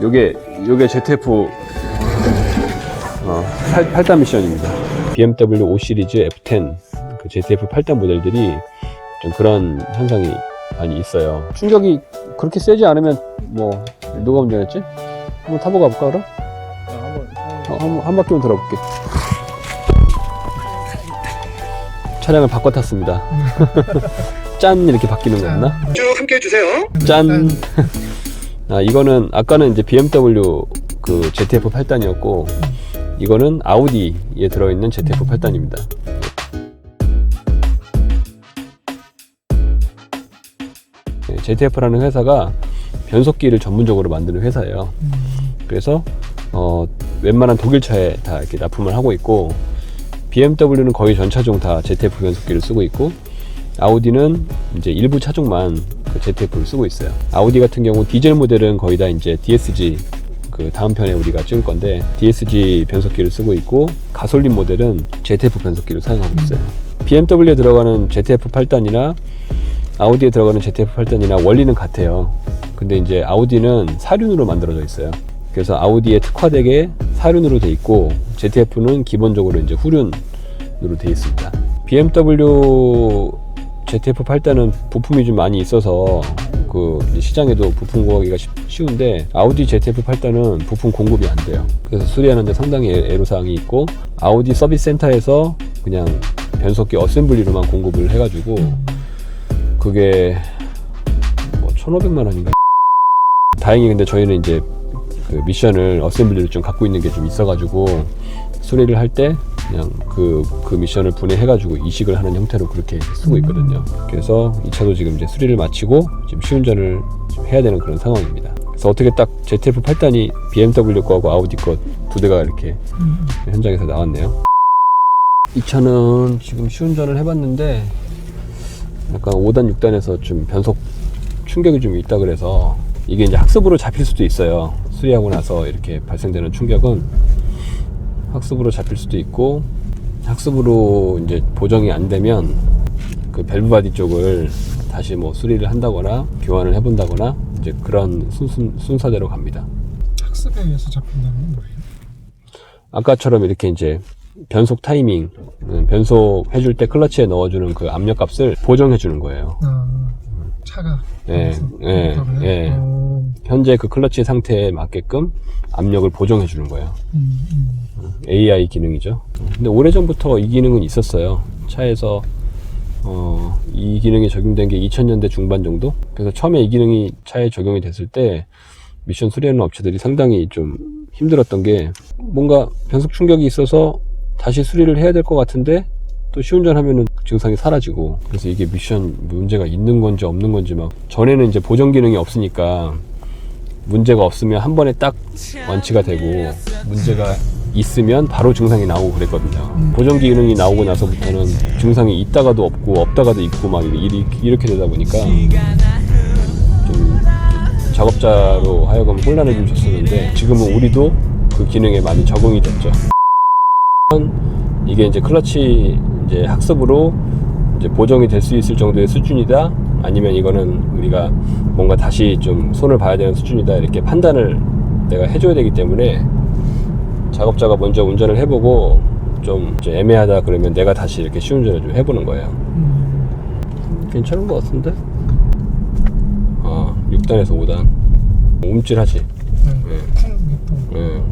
요게 요게 ZF 어, 8, 단 미션입니다. BMW 5 시리즈 F10 그 ZF 8단 모델들이 좀 그런 현상이 많이 있어요. 충격이 그렇게 세지 않으면 뭐 누가 운전했지? 한번 타보고 가볼까 그럼? 어, 한, 한 바퀴만 돌아볼게. 차량을 바꿔 탔습니다. 짠 이렇게 바뀌는 거였나? 쭉 함께 해주세요. 짠. 아 이거는 아까는 이제 BMW 그 ZF 8단이었고 이거는 아우디에 들어있는 ZF 8단입니다. ZF라는 회사가 변속기를 전문적으로 만드는 회사예요. 그래서 어, 웬만한 독일 차에 다 이렇게 납품을 하고 있고 BMW는 거의 전 차종 다 ZF 변속기를 쓰고 있고 아우디는 이제 일부 차종만 그 ZF를 쓰고 있어요. 아우디 같은 경우 디젤 모델은 거의 다 이제 DSG 그 다음 편에 우리가 찍을 건데 DSG 변속기를 쓰고 있고 가솔린 모델은 ZF 변속기를 사용하고 있어요. BMW에 들어가는 ZF 8단이나 아우디에 들어가는 ZF 8단이나 원리는 같아요. 근데 이제 아우디는 사륜으로 만들어져 있어요. 그래서 아우디에 특화되게 사륜으로 돼 있고 ZF는 기본적으로 이제 후륜으로 돼 있습니다. BMW ZF 8단은 부품이 좀 많이 있어서 그 시장에도 부품 구하기가 쉽- 쉬운데 아우디 ZF 8단은 부품 공급이 안 돼요. 그래서 수리하는데 상당히 애- 애로사항이 있고 아우디 서비스 센터에서 그냥 변속기 어셈블리로만 공급을 해가지고 그게 뭐 1,500만 원인가? 다행히 근데 저희는 이제 그 미션을 어셈블리를 좀 갖고 있는 게 좀 있어가지고 수리를 할 때 그냥 그, 그 미션을 분해해가지고 이식을 하는 형태로 그렇게 쓰고 있거든요. 그래서 이 차도 지금 이제 수리를 마치고 지금 시운전을 좀 해야 되는 그런 상황입니다. 그래서 어떻게 딱 ZF 8단이 BMW 거하고 아우디 거 두 대가 이렇게 현장에서 나왔네요. 이 차는 지금 시운전을 해봤는데 약간 5단, 6단에서 좀 변속 충격이 좀 있다 그래서 이게 이제 학습으로 잡힐 수도 있어요. 수리하고 나서 이렇게 발생되는 충격은 학습으로 잡힐 수도 있고 학습으로 이제 보정이 안 되면 그 밸브 바디 쪽을 다시 뭐 수리를 한다거나 교환을 해본다거나 이제 그런 순, 순서대로 갑니다. 학습에 의해서 잡힌다는 건 뭐예요? 아까처럼 이렇게 이제 변속 타이밍, 음, 변속 해줄 때 클러치에 넣어주는 그 압력 값을 보정해 주는 거예요. 아, 차가. 예, 예? 예. 어, 현재 그 클러치 상태에 맞게끔 압력을 보정해 주는 거예요. 음, 음. AI 기능이죠. 근데 오래전부터 이 기능은 있었어요. 차에서 어, 이 기능이 적용된 게 2000년대 중반 정도? 그래서 처음에 이 기능이 차에 적용이 됐을 때 미션 수리하는 업체들이 상당히 좀 힘들었던 게 뭔가 변속 충격이 있어서 다시 수리를 해야 될 것 같은데 또 시운전 하면은 증상이 사라지고 그래서 이게 미션 문제가 있는 건지 없는 건지 막 전에는 이제 보정 기능이 없으니까 문제가 없으면 한 번에 딱 완치가 되고 문제가 있으면 바로 증상이 나오고 그랬거든요. 보정기 기능이 나오고 나서부터는 증상이 있다가도 없고 없다가도 있고 막 이렇게, 이렇게 되다 보니까 좀 작업자로 하여금 혼란을 좀 줬었는데 지금은 우리도 그 기능에 많이 적응이 됐죠. 이게 이제 클러치 이제 학습으로 이제 보정이 될 수 있을 정도의 수준이다 아니면 이거는 우리가 뭔가 다시 좀 손을 봐야 되는 수준이다 이렇게 판단을 내가 해줘야 되기 때문에 작업자가 먼저 운전을 해보고 좀 애매하다 그러면 내가 다시 이렇게 시운전을 좀 해보는 거예요. 음, 괜찮은 것 같은데? 아 6단에서 5단 움찔하지. 네. 예. 큰 또. 예.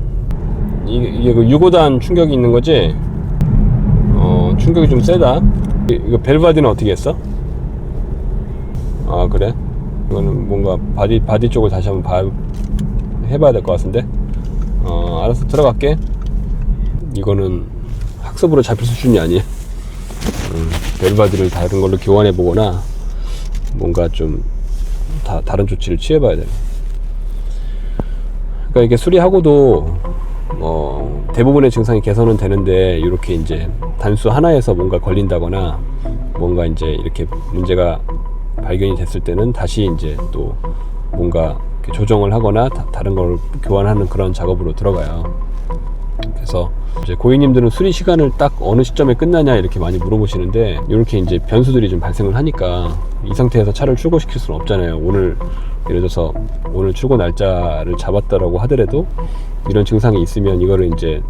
이게, 이게 그 6호단 충격이 있는 거지? 어, 충격이 좀 세다. 이- 이거 벨바디는 어떻게 했어? 아, 그래? 이거는 뭔가 바디, 바디 쪽을 다시 한번 봐, 해봐야 될 것 같은데? 어, 알았어. 들어갈게. 이거는 학습으로 잡힐 수준이 아니야. 음, 벨바디를 다른 걸로 교환해 보거나 뭔가 좀 다, 다른 조치를 취해봐야 돼. 그러니까 이게 수리하고도 어, 대부분의 증상이 개선은 되는데 이렇게 이제 단수 하나에서 뭔가 걸린다거나 뭔가 이제 이렇게 문제가 발견이 됐을 때는 다시 이제 또 뭔가 조정을 하거나 다, 다른 걸 교환하는 그런 작업으로 들어가요. 그래서 이제 고객님들은 수리 시간을 딱 어느 시점에 끝나냐 이렇게 많이 물어보시는데 이렇게 이제 변수들이 좀 발생을 하니까 이 상태에서 차를 출고시킬 수는 없잖아요. 오늘 예를 들어서 오늘 출고 날짜를 잡았다라고 하더라도 이런 증상이 있으면 이거를 이제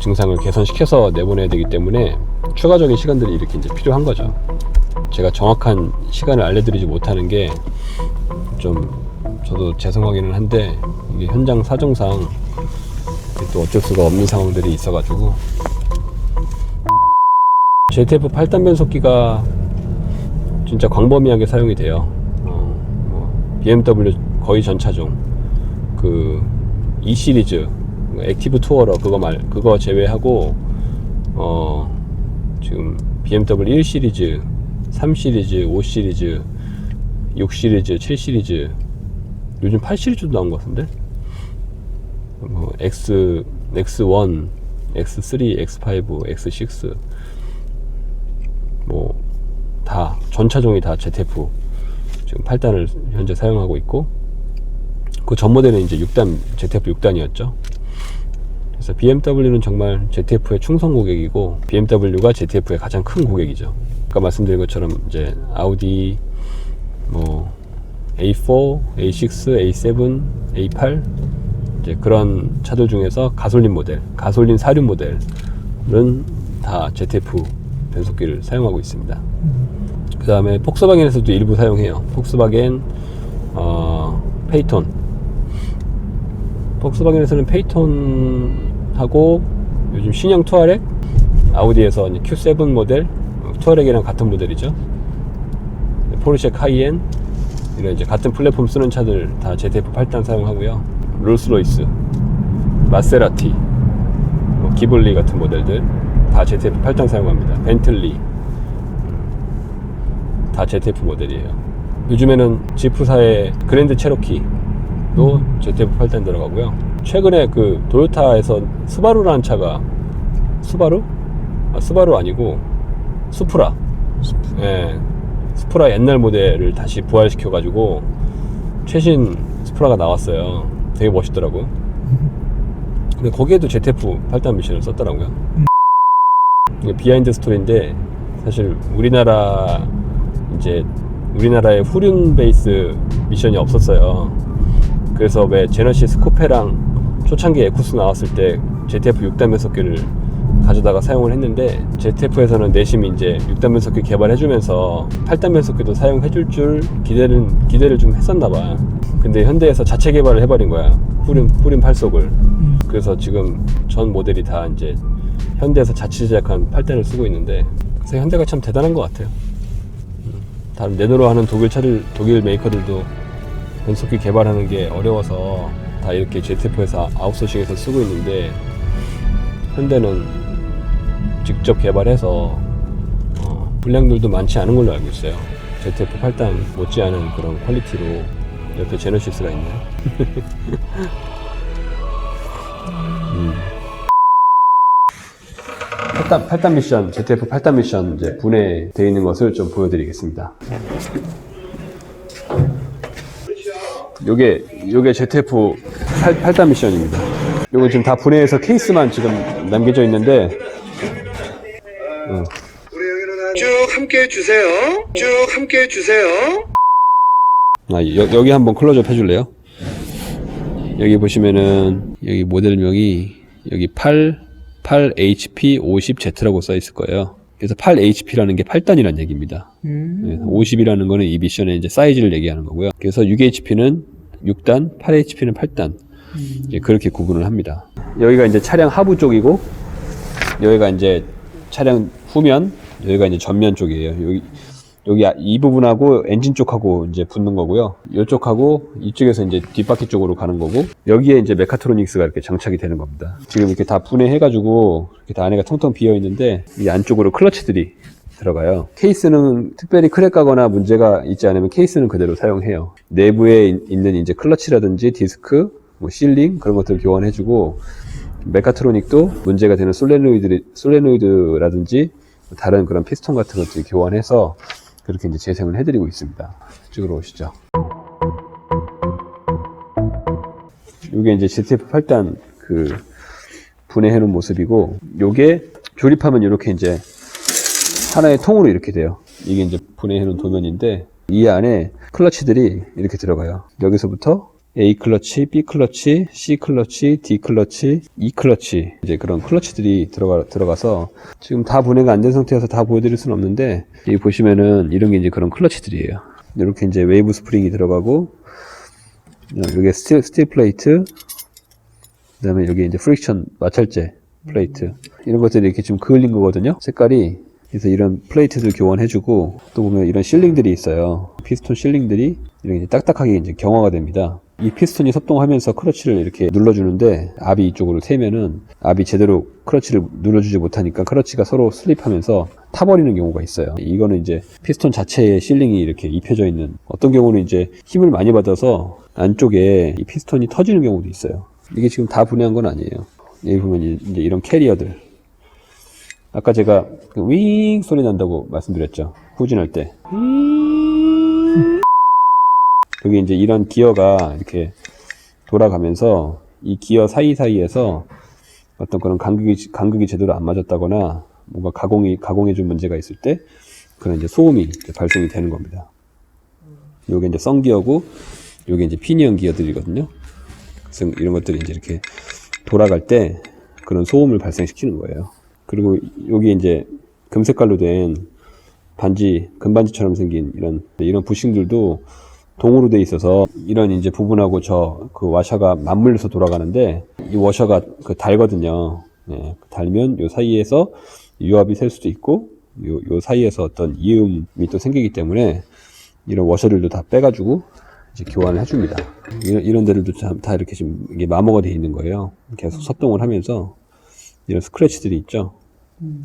증상을 개선시켜서 내보내야 되기 때문에 추가적인 시간들이 이렇게 이제 필요한 거죠. 제가 정확한 시간을 알려드리지 못하는 게 좀 저도 죄송하기는 한데 이게 현장 사정상 또 어쩔 수가 없는 상황들이 있어가지고. JTF 8단 변속기가 진짜 광범위하게 사용이 돼요. 어, 뭐 BMW 거의 전 차종. 그 E 시리즈 액티브 투어러 그거 말 그거 제외하고 어 지금 BMW 1 시리즈, 3 시리즈, 5 시리즈, 6 시리즈, 7 시리즈 요즘 8 시리즈도 나온 것 같은데 뭐 X X1, X3, X5, X6 뭐 다 전차종이 다 ZF 지금 8단을 현재 사용하고 있고 그 전 모델은 이제 6단 ZF 6단이었죠. 그래서 BMW는 정말 ZF의 충성 고객이고 BMW가 ZF의 가장 큰 고객이죠. 아까 말씀드린 것처럼 이제 아우디 뭐 A4, A6, A7, A8 이제 그런 차들 중에서 가솔린 모델, 가솔린 사륜 모델은 다 ZF 변속기를 사용하고 있습니다. 그 다음에 폭스바겐에서도 일부 사용해요. 폭스바겐, 어, 페이톤. 폭스바겐에서는 페이톤하고 요즘 신형 투아렉, 아우디에서 이제 Q7 모델, 어, 투아렉이랑 같은 모델이죠. 포르쉐 카이엔, 이런 이제 같은 플랫폼 쓰는 차들 다 ZF 8단 사용하고요. 롤스로이스, 마세라티, 뭐 기블리 같은 모델들 다 ZF 8단 사용합니다. 벤틀리 다 ZF 모델이에요. 요즘에는 지프사의 그랜드 체로키도 ZF 8단 들어가고요. 최근에 그 도요타에서 스바루라는 차가 스바루? 아, 스바루 아니고 수프라. 예. 스프라 옛날 모델을 다시 부활시켜 가지고 최신 스프라가 나왔어요. 되게 멋있더라고. 근데 거기에도 ZF 8단 미션을 썼더라고요. 이게 비하인드 스토리인데 사실 우리나라 이제 우리나라에 후륜 베이스 미션이 없었어요. 그래서 왜 제너시스 코페랑 초창기 에쿠스 나왔을 때 ZF 6단 변속기를 가져다가 사용을 했는데 ZF에서는 내심 이제 6단 변속기 개발해주면서 8단 변속기도 사용해줄 줄 기대는 기대를 좀 했었나 봐. 근데 현대에서 자체 개발을 해버린 거야. 후륜 후륜 8속을. 그래서 지금 전 모델이 다 이제 현대에서 자체 제작한 8단을 쓰고 있는데 그래서 현대가 참 대단한 것 같아요. 음, 다른 내노로 하는 독일 차들 독일 메이커들도 변속기 개발하는 게 어려워서 다 이렇게 ZF에서 아웃소싱해서 쓰고 있는데 현대는 직접 개발해서 어, 분량들도 많지 않은 걸로 알고 있어요. ZF 8단 못지않은 그런 퀄리티로 옆에 제너시스가 있네요. 음. 8단, 8단 미션, ZF 8단 미션 이제 분해되어 있는 것을 좀 보여드리겠습니다. 요게, 요게 ZF 8, 8단 미션입니다. 요거 지금 다 분해해서 케이스만 지금 남겨져 있는데, 쭉 함께 해주세요. 쭉 함께 해주세요. 아, 여, 여기 한번 클로즈업 해줄래요? 여기 보시면은, 여기 모델명이, 여기 8, 8HP50Z라고 써 있을 거예요. 그래서 8HP라는 게 8단이라는 얘기입니다. 음. 50이라는 거는 이 미션의 이제 사이즈를 얘기하는 거고요. 그래서 6HP는 6단, 8HP는 8단. 이제 그렇게 구분을 합니다. 여기가 이제 차량 하부 쪽이고, 여기가 이제 차량 후면, 여기가 이제 전면 쪽이에요. 여기, 여기 이 부분하고 엔진 쪽하고 이제 붙는 거고요. 이쪽하고 이쪽에서 이제 뒷바퀴 쪽으로 가는 거고, 여기에 이제 메카트로닉스가 이렇게 장착이 되는 겁니다. 지금 이렇게 다 분해해가지고, 이렇게 다 안에가 텅텅 비어 있는데, 이 안쪽으로 클러치들이 들어가요. 케이스는 특별히 크랙 가거나 문제가 있지 않으면 케이스는 그대로 사용해요. 내부에 이- 있는 이제 클러치라든지 디스크, 뭐 실링 그런 것들을 교환해주고 메카트로닉도 문제가 되는 솔레노이드 솔레노이드라든지 다른 그런 피스톤 같은 것들 교환해서 그렇게 이제 재생을 해드리고 있습니다. 이쪽으로 오시죠. 이게 이제 GTF 8단 그 분해해 놓은 모습이고 요게 조립하면 이렇게 이제 하나의 통으로 이렇게 돼요. 이게 이제 분해해 놓은 도면인데 이 안에 클러치들이 이렇게 들어가요. 여기서부터 A 클러치, B 클러치, C 클러치, D 클러치, E 클러치 이제 그런 클러치들이 들어가 들어가서 지금 다 분해가 안 된 상태여서 다 보여드릴 수는 없는데 여기 보시면은 이런 게 이제 그런 클러치들이에요. 이렇게 이제 웨이브 스프링이 들어가고 여기 스틸 스틸 플레이트 그다음에 여기 이제 프릭션 마찰제 플레이트 이런 것들이 이렇게 좀 그을린 거거든요. 색깔이 그래서 이런 플레이트들 교환해주고 또 보면 이런 실링들이 있어요. 피스톤 실링들이 이렇게 딱딱하게 이제 경화가 됩니다. 이 피스톤이 섭동하면서 크러치를 이렇게 눌러주는데 압이 이쪽으로 세면은 압이 제대로 크러치를 눌러주지 못하니까 크러치가 서로 슬립하면서 타버리는 경우가 있어요. 이거는 이제 피스톤 자체에 실링이 이렇게 입혀져 있는 어떤 경우는 이제 힘을 많이 받아서 안쪽에 이 피스톤이 터지는 경우도 있어요. 이게 지금 다 분해한 건 아니에요. 여기 보면 이제 이런 캐리어들 아까 제가 그윙 소리 난다고 말씀드렸죠. 후진할 때. 여기 이제 이런 기어가 이렇게 돌아가면서 이 기어 사이사이에서 어떤 그런 간극이, 간극이 제대로 안 맞았다거나 뭔가 가공이, 가공해 준 문제가 있을 때 그런 이제 소음이 이제 발생이 되는 겁니다. 요게 이제 썬기어고 요게 이제 피니언 기어들이거든요. 그래서 이런 것들이 이제 이렇게 돌아갈 때 그런 소음을 발생시키는 거예요. 그리고 여기 이제 금색깔로 된 반지, 금반지처럼 생긴 이런, 이런 부싱들도 동으로 돼 있어서 이런 이제 부분하고 저 그 와셔가 맞물려서 돌아가는데 이 워셔가 그 달거든요. 예, 달면 요 사이에서 유압이 셀 수도 있고 요, 요 사이에서 어떤 이음이 또 생기기 때문에 이런 워셔들도 다 빼가지고 이제 교환을 해줍니다. 이런, 이런 데들도 참다 이렇게 지금 이게 마모가 돼 있는 거예요. 계속 섭동을 하면서 이런 스크래치들이 있죠.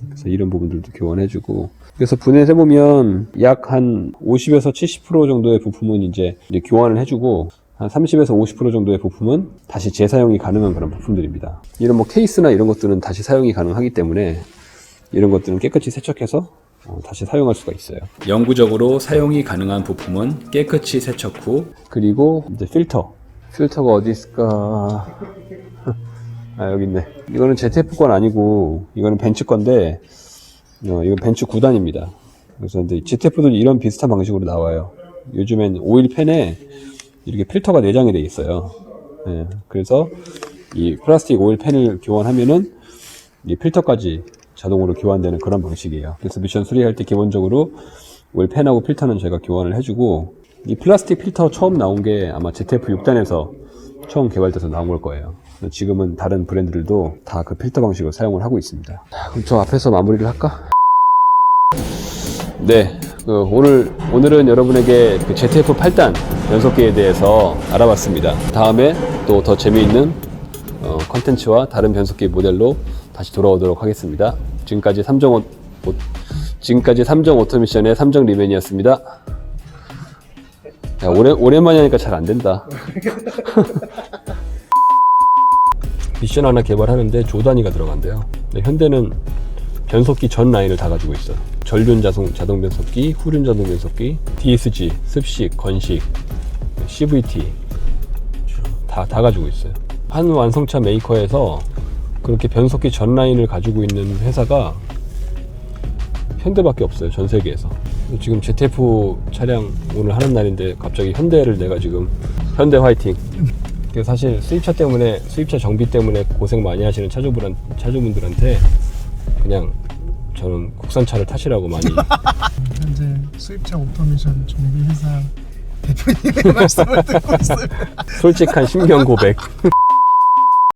그래서 이런 부분들도 교환해주고 그래서 분해해 보면 약 한 50에서 70% 정도의 부품은 이제, 이제 교환을 해주고 한 30에서 50% 정도의 부품은 다시 재사용이 가능한 그런 부품들입니다. 이런 뭐 케이스나 이런 것들은 다시 사용이 가능하기 때문에 이런 것들은 깨끗이 세척해서 어, 다시 사용할 수가 있어요. 영구적으로 사용이 가능한 부품은 깨끗이 세척 후 그리고 이제 필터. 필터가 어디 있을까? 아, 여기 있네. 이거는 ZF 건 아니고, 이거는 벤츠 건데, 어, 이거 벤츠 9단입니다. 그래서 근데 ZF도 이런 비슷한 방식으로 나와요. 요즘엔 오일 팬에 이렇게 필터가 내장이 돼 있어요. 예, 그래서 이 플라스틱 오일 팬을 교환하면은 이 필터까지 자동으로 교환되는 그런 방식이에요. 그래서 미션 수리할 때 기본적으로 오일 팬하고 필터는 제가 교환을 해주고 이 플라스틱 필터 처음 나온 게 아마 ZF 6단에서 처음 개발돼서 나온 걸 거예요. 지금은 다른 브랜드들도 다 그 필터 방식을 사용을 하고 있습니다. 자, 그럼 저 앞에서 마무리를 할까? 네, 그 오늘 오늘은 여러분에게 그 ZF 8단 변속기에 대해서 알아봤습니다. 다음에 또 더 재미있는 어, 컨텐츠와 다른 변속기 모델로 다시 돌아오도록 하겠습니다. 지금까지 삼정 오, 오- 지금까지 삼정 오토미션의 삼정 리맨이었습니다. 야, 오래, 오랜만에 하니까 잘 안 된다. 미션 하나 개발하는데 조 단위가 들어간대요. 현대는 변속기 전 라인을 다 가지고 있어. 전륜 자동, 자동 변속기, 후륜 자동 변속기, DSG, 습식, 건식, CVT 다, 다 가지고 있어요. 한 완성차 메이커에서 그렇게 변속기 전 라인을 가지고 있는 회사가 현대밖에 없어요. 전 세계에서. 지금 ZF 차량 오늘 하는 날인데 갑자기 현대를 내가 지금 현대 화이팅. 그 사실 수입차 때문에 수입차 정비 때문에 고생 많이 하시는 차주분 차주분들한테 그냥 저는 국산차를 타시라고 많이 현재 수입차 오토미션 정비 회사 대표님의 말씀을 듣고 있어요. 솔직한 신경 고백.